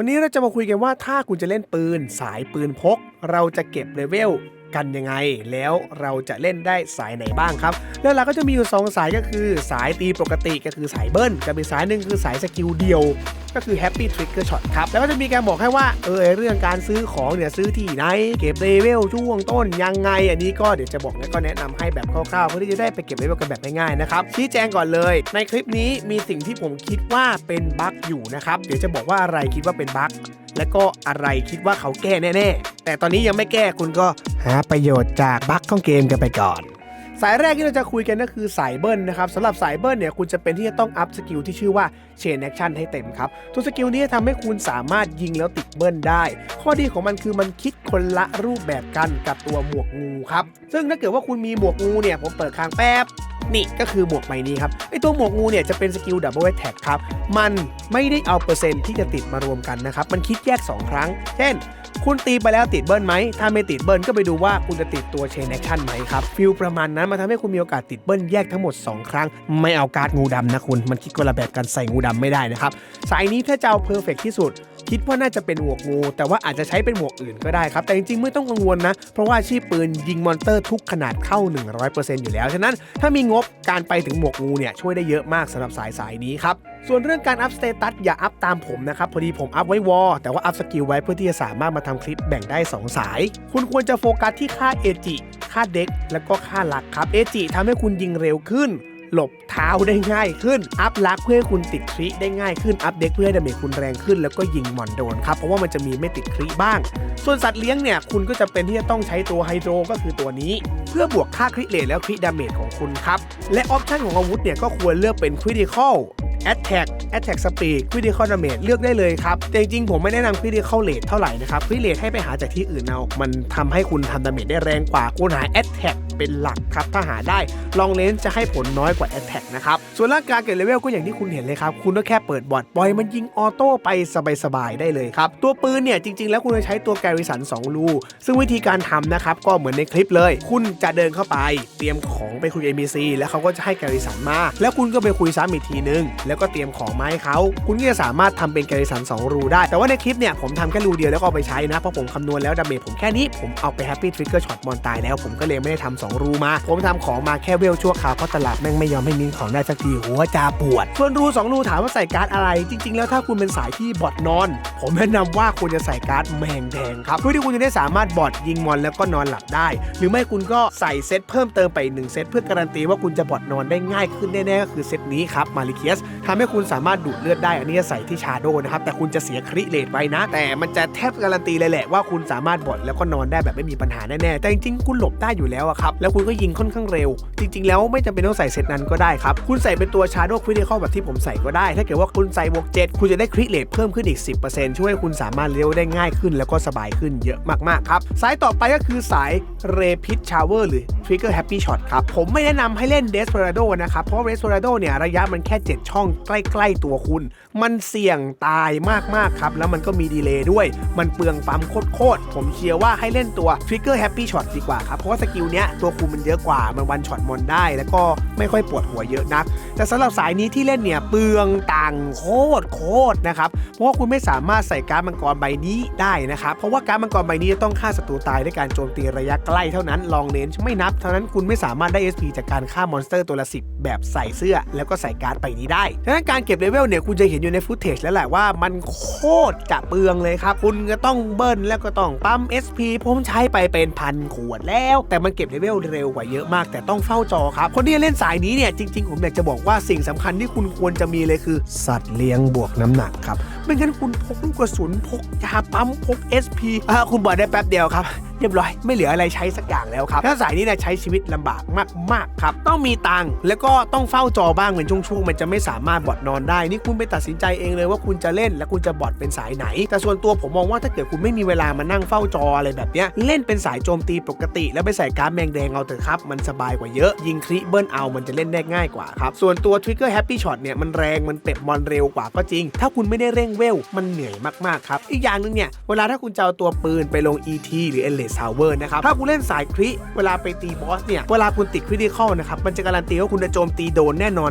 วันนี้เราจะมาคุยกันว่าถ้าคุณจะเล่นปืน สายปืนพก เราจะเก็บเลเวล กันยังไง แล้วเราจะเล่นได้สายไหนบ้างครับแล้วเราก็จะมีอยู่ 2 สายก็คือสายตีปกติก็คือสายเบิ้ลกับอีกสายหนึ่งคือสายสกิลเดียว ก็คือ Happy Trigger Shot ครับ แล้วก็จะมีการบอกให้ว่าเออเรื่องการซื้อของเนี่ยซื้อที่ไหน เก็บเลเวลช่วงต้นยังไง อันนี้ก็เดี๋ยวจะบอกแล้วก็แนะนำให้แบบคร่าวๆเพื่อที่จะได้ไปเก็บเลเวลกันแบบง่ายๆนะครับชี้แจงก่อนเลย ในคลิปนี้มีสิ่งที่ผมคิดว่าเป็นบั๊กอยู่นะครับเดี๋ยวจะบอกว่าอะไรคิดว่าเป็นบั๊ก และก็อะไรคิดว่าเขาแก้แน่ๆ แต่ตอนนี้ยังไม่แก้คุณก็หาประโยชน์จากบั๊กของเกมกันไปก่อน สายแรกที่เราจะคุยกันก็คือสายเบิ้ลนะครับสำหรับสายเบิ้ลเนี่ยคุณจะเป็นที่จะต้องอัพสกิลที่ชื่อว่าเชนแอคชั่นให้เต็มครับตัวสกิลนี้จะทำให้คุณสามารถยิงแล้วติดเบิ้ลได้ ข้อดีของมันคือมันคิดคนละรูปแบบกันกับตัวหมวกงูครับซึ่งถ้าเกิดว่าคุณมีหมวกงูเนี่ยผมเปิดค้างแป๊บ นี่ก็คือหมวกใบนี้ครับไอตัวหมวกงูเนี่ยจะเป็นสกิลดับเบิลแท็กครับ มันไม่ได้เอาเปอร์เซ็นต์ที่จะติดมารวมกันนะครับ มันคิดแยก 2 ครั้ง เช่น คุณตีไปแล้วติดเบิ้ลไหม ถ้าไม่ติดเบิ้ลก็ไปดูว่าคุณจะติดตัวเชนแอคชั่นไหมครับ ฟิลประมาณนั้นมาทำให้คุณมีโอกาสติดเบิ้ลแยกทั้งหมด 2 ครั้ง ไม่เอาการ์ดงูดำนะคุณ มันคิดคนละแบบกันใส่งูดำไม่ได้นะครับ สายนี้ถ้าจะเอาเพอร์เฟกที่สุด คิดว่าน่าจะเป็นหมวกงู แต่ว่าอาจจะใช้เป็นหมวกอื่นก็ได้ครับ แต่จริงๆไม่ต้องกังวลนะ เพราะว่าชีพปืนยิงมอนเตอร์ทุกขนาดเข้า 100%อยู่แล้ว ฉะนั้นถ้ามีงบการไปถึงหมวกงูเนี่ยช่วยได้เยอะมากสำหรับสายสายนี้ครับ ส่วนเรื่องการอัพสเตตัสอย่าอัพตามผมนะครับ พอดีผมอัพไว้วอลแต่ว่าอัพสกิลไว้เพื่อที่จะสามารถมาทำคลิปแบ่งได้ 2 สาย คุณควรจะโฟกัสที่ค่าเอจิค่าเด็กแล้วก็ค่าลักครับเอจิทำให้คุณยิงเร็วขึ้น หลบเท้าได้ง่ายขึ้น อัพลักเพื่อให้คุณติดคริได้ง่ายขึ้น อัพเด็กเพื่อให้ดาเมจคุณแรงขึ้น แล้วก็ยิงหมอนโดนครับ เพราะว่ามันจะมีไม่ติดคริบ้าง ส่วนสัตว์เลี้ยงเนี่ยคุณก็จะเป็นที่จะต้องใช้ตัวไฮโดรก็คือตัวนี้ เพื่อบวกค่าคริเรทแล้วคริดาเมจของคุณครับ และออปชันของอาวุธเนี่ยก็ควรเลือกเป็น Critical Attack Attack Speed Critical Damage เลือกได้เลยครับ แต่จริงๆผมไม่แนะนำ Critical Rate เท่าไหร่นะครับ Crit Rate ให้ไปหาจากที่อื่นเอา มันทำให้คุณทำดาเมจได้แรงกว่าคุณหา Attack เป็นหลักครับ ถ้าหาได้ลองเลนจะให้ผลน้อยกว่า Attack นะครับ ส่วนร่างกายเก็บเลเวลก็อย่างที่คุณเห็นเลยครับ คุณก็แค่เปิดบอทปล่อยมันยิงออโต้ไปสบายๆได้เลยครับ ตัวปืนเนี่ยจริง ๆ แล้วคุณจะใช้ตัวแกริสัน2รูซึ่งวิธีการทำนะครับก็เหมือนในคลิปเลย คุณจะเดินเข้าไป เตรียมของไปคุย NPC แล้วเขาก็จะให้แกริสันมา แล้วคุณก็ไปคุยซ้ำอีกทีนึงแล้วก็เตรียมของมาให้เขา คุณก็จะสามารถทำเป็นแกริสัน2รูได้ แต่ว่าในคลิปเนี่ยผมทำแค่รูเดียวแล้วก็เอาไปใช้นะ เพราะผมคำนวณแล้วดาเมจผมแค่นี้ ผมเอาไปแฮปปี้ทริกเกอร์ช็อตมอนตายแล้ว ผมก็เลยไม่ได้ทำสองรูมา ผมทำของมาแค่เวลชั่วคราวเพราะตลาดแม่งไม่ยอมให้มิ้นของได้สักทีหัวจาปวด ส่วนรูสองรูถามว่าใส่การ์ดอะไร จริง ๆ แล้วถ้าคุณเป็นสายที่บอทนอน ผมแนะนำว่าควรจะใส่การ์ดแมงแดงครับเพื่อที่คุณจะได้สามารถบอทยิงมอนแล้วก็นอนหลับได้ หรือไม่คุณก็ใส่เซตเพิ่มเติมไปอีกหนึ่งเซตเพื่อการันตีว่าคุณจะบอทนอนได้ง่ายขึ้นแน่ๆก็คือเซตนี้ครับมาริเคียส ทำให้คุณสามารถดูดเลือดได้ อันนี้จะใส่ที่ชาโดนะครับ แต่คุณจะเสียคริเลตไว้นะ แต่มันจะแทบการันตีเลยแหละว่าคุณสามารถบอทแล้วก็นอนได้แบบไม่มีปัญหาแน่ๆ แต่จริงๆ คุณหลบได้อยู่แล้วอะครับ แล้วคุณก็ยิงค่อนข้างเร็ว จริง ๆ แล้วไม่จำเป็นต้องใส่เซตนั้นก็ได้ครับ คุณใส่เป็นตัวชาโดคริติคอแบบที่ผมใส่ก็ได้ ถ้าเกิดว่าคุณใส่บวก7คุณจะได้คริเลตเพิ่มขึ้นอีก 10%ช่วยให้คุณสามารถเลี้ยวได้ง่ายขึ้น แล้วก็สบายขึ้นเยอะมากๆครับสายต่อไปก็คือสายเรพิชชาวเวอร์หรือ Trigger Happy Shot ครับ ผมไม่แนะนำให้เล่น Desperado นะครับ เพราะ Desperado เนี่ยระยะมันแค่ 7 ช่องใกล้ ๆ ตัวคุณ มันเสี่ยงตายมาก ๆ ครับ แล้วมันก็มีดีเลย์ด้วย มันเปลืองปั๊มโคตรๆผมเชียร์ว่าให้เล่นตัว Trigger Happy Shot ดีกว่าครับ เพราะว่าสกิลเนี้ยตัวคูณมันเยอะกว่ามันวันช็อตมอนได้ แล้วก็ไม่ค่อยปวดหัวเยอะนัก แต่สำหรับสายนี้ที่เล่นเนี่ยเปลืองตังโคตรโคตรนะครับเพราะว่าคุณไม่สามารถใส่การ์ดมังกรใบนี้ได้นะครับเพราะว่าการ์ดมังกรใบนี้จะต้องฆ่าศัตรูตายด้วยการโจมตีระยะใกล้เท่านั้นลองเลนไม่นับเท่านั้นคุณไม่สามารถได้ SP จากการฆ่ามอนสเตอร์ตัวละ10แบบใส่เสื้อ แล้วก็ใส่การ์ดใบนี้ได้ดังนั้นการเก็บเลเวลเนี่ยคุณจะเห็นอยู่ในฟุตเทจแล้วแหละว่ามันโคตรจะเปลืองเลยครับ คุณก็ต้องเบิ้ลแล้วก็ต้องปั๊ม SP ผมใช้ไปเป็นพันขวดแล้ว แต่มันเก็บเลเวลเร็วกว่าเยอะมาก แต่ต้องเฝ้าจอครับ คนที่เล่นสายนี้เนี่ยจริง ๆ ผมอยากจะบอกว่าสิ่งสำคัญที่คุณควรจะมีเลยคือ สัตว์เลี้ยงบวกน้ำหนักครับไม่งั้นคุณพกลูกกระสุนพกยาปั๊มพก SP อ่าคุณบอดได้แป๊บเดียวครับ เรียบร้อยไม่เหลืออะไรใช้สักอย่างแล้วครับถ้าสายนี้เนี่ยใช้ชีวิตลำบากมากๆครับต้องมีตังค์แล้วก็ต้องเฝ้าจอบ้างเป็นช่วงๆมันจะไม่สามารถบอดนอนได้ นี่คุณไปตัดสินใจเองเลยว่าคุณจะเล่นและคุณจะบอดเป็นสายไหน แต่ส่วนตัวผมมองว่าถ้าเกิดคุณไม่มีเวลามานั่งเฝ้าจออะไรแบบเนี้ยเล่นเป็นสายโจมตีปกติ แล้วไปใส่การ์ดแมงแดงเอาเถอะครับมันสบายกว่าเยอะ ยิงคริเบิลเอามันจะเล่นได้ง่ายกว่าครับส่วนตัว Trigger Happy Shot เนี่ยมันแรงมันเก็บมอนเร็วกว่าก็จริง ถ้าคุณไม่ได้เร่งเวลมันเหนื่อยมากๆครับอีกอย่างหนึงเนี่ยเวลาถ้าคุณจะเอาตัวปืนไปลง ET หรือ e l Ultimate Salver นะครับ ถ้าคุณเล่นสายคริเวลาไปตีบอสเนี่ย เวลาคุณติดคริติคอลนะครับ มันจะการันตีว่าคุณจะโจมตีโดนแน่นอน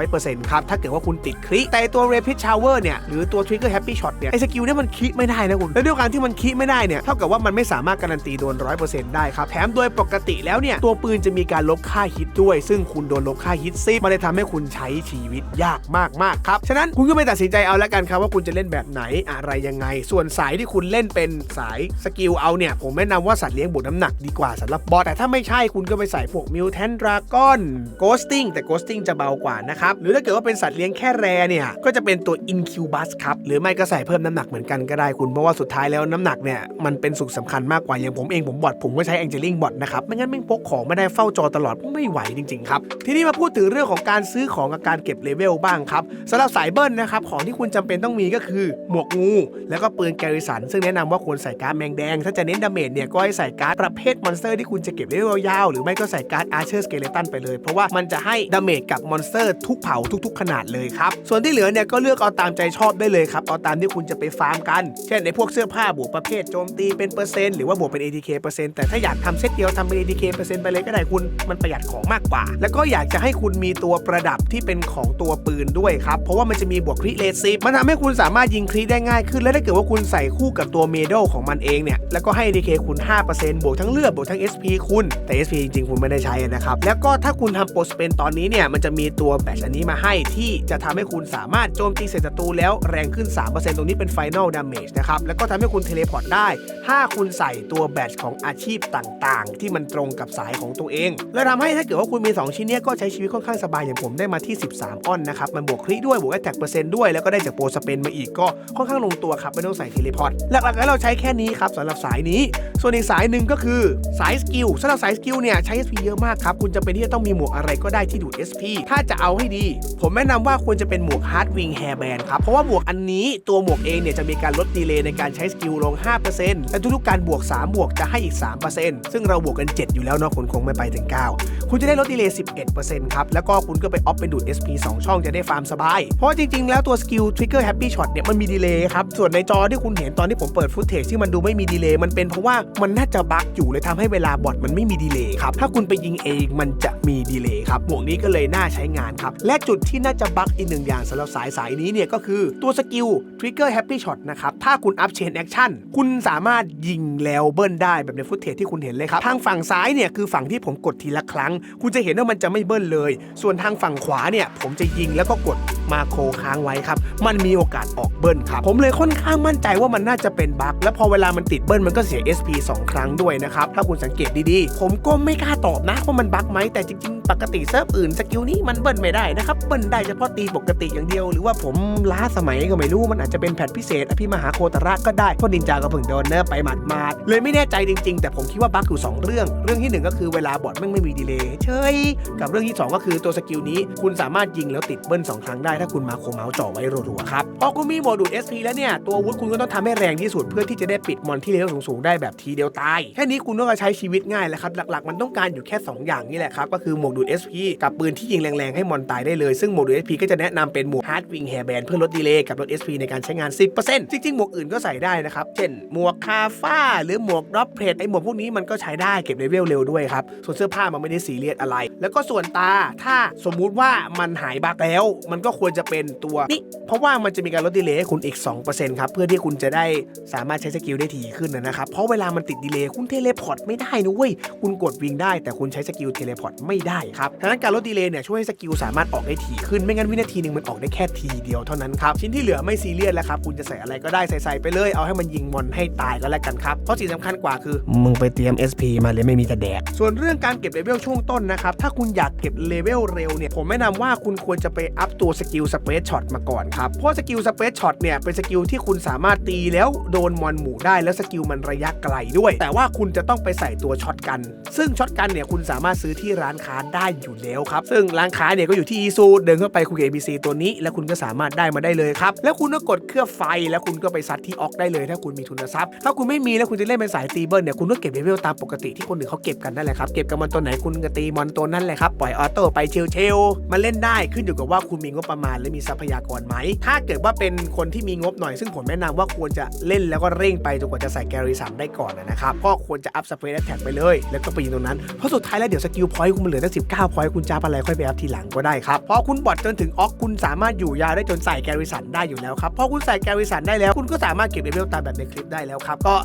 100%ครับ ถ้าเกิดว่าคุณติดคริแต่ตัว Rapid Shower เนี่ยหรือตัว Trigger Happy Shot เนี่ยไอ้สกิลเนี่ยมันคริไม่ได้นะคุณและด้วยการที่มันคริไม่ได้เนี่ยเท่ากับว่ามันไม่สามารถการันตีโดน 100%ได้ครับแถมโดยปกติแล้วเนี่ยตัวปืนจะมีการลบค่าฮิตด้วย ซึ่งคุณโดนลบค่าฮิตซิมันเลยทำให้คุณใช้ชีวิตยากมากๆครับฉะนั้นคุณก็ไปตัดสินใจเอาแล้วกันครับว่าคุณจะเล่นแบบไหนอะไรยังไง ส่วนสายที่คุณเล่นเป็นสายสกิลเอาเนี่ยผมแนะนำว่าสัตว์เลี้ยงบวกน้ำหนักดีกว่าสำหรับบอสแต่ถ้าไม่ใช่คุณก็ไปใส่พวกมิวแทนดราก้อนโกสติ้งแต่โกสติ้งจะเบากว่านะครับ หรือถ้าเกิดว่าเป็นสัตว์เลี้ยงแค่แรเนี่ยก็จะเป็นตัวอินคิวบัสครับหรือไม่ก็ใส่เพิ่มน้ำหนักเหมือนกันก็ได้คุณเพราะว่าสุดท้ายแล้วน้ำหนักเนี่ยมันเป็นสุขสำคัญมากกว่าอย่างผมเองผมบอทผมก็ใช้แองเจลิงบอทนะครับไม่งั้นแม่งพกของไม่ได้เฝ้าจอตลอดไม่ไหวจริงๆครับทีนี้มาพูดถึงเรื่องของการซื้อของกับการเก็บเลเวลบ้างครับสำหรับสายเบิ้ลนะครับของที่คุณจำเป็นต้องมีก็คือหมวกงู แล้วก็ปืนแกริสันซึ่งแนะนำว่าควรใส่การแมงแดง ถ้าจะเน้นดาเมจเนี่ยก็ให้ใส่การ์ดประเภทมอนสเตอร์ที่คุณจะเก็บเลเวลยาวๆหรือไม่ก็ใส่การ์ดอาร์เชอร์สเกเลตันไปเลย เพราะว่ามันจะให้ดาเมจกับมอนสเตอร์ทุกเผ่าทุก ๆ ขนาดเลยครับ ส่วนที่เหลือเนี่ยก็เลือกเอาตามใจชอบได้เลยครับ เอาตามที่คุณจะไปฟาร์มกัน เช่นในพวกเสื้อผ้าบวกประเภทโจมตีเป็นเปอร์เซ็นต์หรือว่าบวกเป็น ATK เปอร์เซ็นต์แต่ถ้าอยากทำเซตเดียวทำเป็น ATK เปอร์เซ็นต์ไปเลยก็ได้คุณมันประหยัดของมากกว่า แล้วก็อยากจะให้คุณมีตัวประดับที่เป็นของตัวปืนด้วยครับเพราะว่ามันจะมีบวกคริเลซิมันทำให้คุณสามารถยิงคริได้ง่ายขึ้น และถ้าเกิดว่าคุณใส่คู่กับตัวเมดัลของมันเองเนี่ยแล้วก็ให้ ATK คุณ5%บวกทั้งเลือดบวกทั้ง SP คุณ แต่ SP จริงๆ คุณไม่ได้ใช้นะครับ แล้วก็ถ้าคุณทำโปรสเปนตอนนี้เนี่ย มันจะมีตัวแบตอันนี้มาให้ที่จะทำให้คุณสามารถโจมตีเสร็จศัตรูแล้วแรงขึ้น 3%ตรงนี้เป็น Final Damage นะครับ แล้วก็ทำให้คุณเทเลพอร์ตได้ ถ้าคุณใส่ตัวแบตของอาชีพต่างๆ ที่มันตรงกับสายของตัวเอง และทำให้ถ้าเกิดว่าคุณมี 2 ชิ้นเนี้ยก็ใช้ชีวิตค่อนข้างสบายอย่างผมได้มาที่ 13 อ้อนนะครับ มันบวกคลิด้วยบวกแอตแทกเปอร์เซ็นต์ด้วย แล้วก็ได้จากโปรสเปนมาอีกก็ค่อนข้างลงตัวครับไม่ต้องใส่เทเลพอร์ตหลักๆแล้วเราใช้แค่นี้ครับสำหรับสายนี้ส่วนอีกสายหนึ่งก็คือสายสกิลสำหรับสายสกิลเนี่ยใช้ SP เยอะมากครับ คุณจะเป็นที่จะต้องมีหมวกอะไรก็ได้ที่ดูด SP ถ้าจะเอาให้ดี ผมแนะนำว่าควรจะเป็นหมวก Hard Wing Hairband ครับ เพราะว่าหมวกอันนี้ตัวหมวกเองเนี่ยจะมีการลดดีเลย์ในการใช้สกิลลง 5%และทุกๆการบวก 3 บวกจะให้อีก 3%ซึ่งเราบวกกัน 7 อยู่แล้วเนาะคุณคงไม่ไปถึง 9 คุณจะได้ลดดีเลย์11%ครับ แล้วก็คุณก็ไปออฟเป็นดูด SP 2 ช่องจะได้ฟาร์มสบาย เพราะจริงๆ แล้วตัวสกิล Trigger Happy Shot เนี่ยมันมีดีเลย์ครับ ส่วนในจอที่คุณเห็นตอนที่ผมเปิดฟุตเทจที่มันดูไม่มีดีเลย์มันเป็นเพราะว่ามันน่าจะบั๊กอยู่เลยทำให้เวลาบอทมันไม่มีดีเลย์ครับ ถ้าคุณไปยิงเองมันจะมีดีเลย์ครับ หมวกนี้ก็เลยน่าใช้งานครับ และจุดที่น่าจะบั๊กอีกหนึ่งอย่างสำหรับสายสายนี้เนี่ยก็คือตัวสกิล Trigger Happy Shot นะครับ ถ้าคุณอัพเชนแอคชั่นคุณสามารถยิงแล้วเบิ้ลได้แบบในฟุตเทจที่คุณเห็นเลยครับ ทางฝั่งซ้ายเนี่ยคือฝั่งที่ผมกดทีละครั้ง คุณจะเห็นว่ามันจะไม่เบิ้ลเลย ส่วนทางฝั่งขวาเนี่ยผมจะยิงแล้วก็กดมาโคค้างไว้ครับ มันมีโอกาสออกเบิ้ลครับ ผมเลยค่อนข้างมั่นใจว่ามันน่าจะเป็นบั๊กและพอเวลามันติดเบิ้ลมันก็เสีย SP 2 ครั้งด้วยนะครับ ถ้าคุณสังเกตดีๆ ผมก็ไม่กล้าตอบนะว่ามันบั๊กไหมแต่จริงๆ ปกติเซิร์ฟอื่นสกิลนี้มันเบิ้ลไม่ได้นะครับเบิ้ลได้เฉพาะตีปกติอย่างเดียว หรือว่าผมล้าสมัยก็ไม่รู้มันอาจจะเป็นแพทพิเศษอภิมหาโคตระก็ได้พราะนินจาก็เพิ่งโดนเนอร์ไปหมาดๆเลยไม่แน่ใจจริง ๆ แต่ผมคิดว่าบั๊กอยู่สองเรื่อง เรื่องที่หนึ่งก็คือเวลาบอทแม่งไม่มีดีเลย์เฉยกับเรื่องที่สองก็คือตัวสกิลนี้ คุณสามารถยิงแล้วติดเบิ้ลสองครั้งได้ถ้าคุณมาโคเมาส์จ่อไว้รัวๆครับพอคุณมีโหมดดูด SP แล้วเนี่ยตัววุธคุณก็ต้องทำให้แรงที่สุดเพื่อที่จะได้ปิดมอนที่เลเวลสูงๆได้แบบทีเดียวตายแค่นี้คุณก็ใช้ชีวิตง่ายแล้วครับหลักๆ มันต้องการอยู่แค่ 2 อย่างนี่แหละครับก็คือหมวกดูด SP กับปืนที่ยิงแรงๆให้มอนตายได้เลย ซึ่งหมวกดูด SP ก็จะแนะนำเป็นหมวก Hard Wing Hairband เพื่อลดดีเลย์กับลด SP ในการใช้งาน 10%จริงๆ หมวกอื่นก็ใส่ได้นะครับ เช่น หมวกคาฟ้า หรือหมวกดรอปเพลทไอหมวกพวกนี้มันก็ใช้ได้เก็บเลเวลเร็วด้วยครับ ส่วนเสื้อผ้ามันไม่ได้ซีเรียสอะไร แล้วก็ส่วนตาถ้าสมมุติว่ามันหายบักแล้ว มันก็ควรจะเป็นตัวนี่เพราะว่ามันจะมีการลดดีเลย์ให้คุณอีก 2%ครับเพื่อที่คุณจะได้สามารถใช้สกิลได้ถี่ขึ้นนะครับเพราะเวลามันติดดีเลย์คุณเทเลพอร์ตไม่ได้นะเว้ยคุณกดวิ่งได้แต่คุณใช้สกิลเทเลพอร์ตไม่ได้ครับดังนั้นการลดดีเลย์เนี่ยช่วยให้สกิลสามารถออกได้ถี่ขึ้นไม่งั้นวินาทีหนึ่งมันออกได้แค่ทีเดียวเท่านั้นครับชิ้นที่เหลือไม่ซีเรียสแล้วครับคุณจะใส่อะไรก็ได้ใส่ๆไปเลยเอาให้มันยิงมอนให้ตายก็แล้วกันครับเพราะสิ่งสำคัญกว่าคือมึงไปเตรียม SP มาเลยไม่มีแต่แดก ส่วนเรื่องการเก็บเลเวลช่วงต้นนะครับถ้าคุณอยากเก็บเลเวลเร็วเนี่ยผมแนะนำว่าคุณควรจะไปอัพตัวสกิลสเปซช็อตมาก่อนครับเพราะสกิลสเปซช็อตเนี่ยเป็นสกิลที่คุณสามารถตีแล้วโดนมอนหมู่ได้แล้วสกิลมันระยะไกลด้วย แต่ว่าคุณจะต้องไปใส่ตัวช็อตกัน ซึ่งช็อตกันเนี่ยคุณสามารถซื้อที่ร้านค้าไได้อยู่แล้วครับ ซึ่งร้านค้าเนี่ยก็อยู่ที่อีซูเดินเข้าไปคุยกับ ABC ตัวนี้ แล้วคุณก็สามารถได้มาได้เลยครับ แล้วคุณก็กดเครื่องไฟแล้วคุณก็ไปซัดที่ออกได้เลย ถ้าคุณมีทุนทรัพย์ ถ้าคุณไม่มีแล้วคุณจะเล่นเป็นสายตีเบิลเนี่ยคุณก็เก็บเลเวลตามปกติที่คนอื่นเขาเก็บกันนั่นแหละครับเก็บกับมันตัวไหนคุณก็ตีมอนตัวนั้นแหละครับปล่อยออโต้ไปเชลๆมาเล่นได้ขึ้นอยู่กับว่าคุณมีงบประมาณและมีทรัพยากรไหมถ้าเกิดว่าเป็นคนที่มีงบหน่อยซึ่งผมแนะนำว่าควรจะเล่นแล้วก็เร่งไปจนกว่าจะใส่แกลลี่สามได้ก่อนนะครับก็ควรจะอัพสเปรดแท็กไปเลย แล้วก็ไปยิงตรงนั้นเพราะสุดท้ายแล้วเดี๋ยวสกิลพอยต์คุณมันเหลือตั้ง19พอยต์คุณจะอัพอะไรค่อยไปอัพทีหลังก็ได้ครับพราะคุณบอดจนถึงออกคุณสามารถอยู่ยาวได้จนใส่แกลลี่สันได้อยู่แล้วครับพอคุณใส่แกลลี่สันได้แล้วคุณก็สามารถเก็บเลเวลตามแบบในคลิปได้แล้วครับก็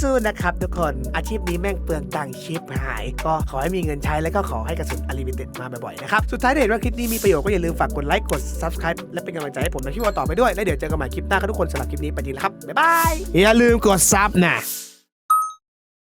สู้ๆนะครับทุกคนอาชีพนี้แม่งเปลืองตังค์ชิปหาย ก็ขอให้มีเงินใช้แล้วก็ขอให้กระสุนอลิมิเต็ดมาบ่อยๆนะครับสุดท้ายเห็นว่าคลิปนี้มีประโยชน์ก็อย่าลืมฝากกดไลค์กด subscribe และเป็นกำลังใจให้ผมในคลิปต่อไปด้วยแล้วเดี๋ยวเจอกันใหม่คลิปหน้าครับทุกคนสำหรับคลิปนี้ไปดีแล้วครับบ๊ายบายอย่าลืมกดซับนะ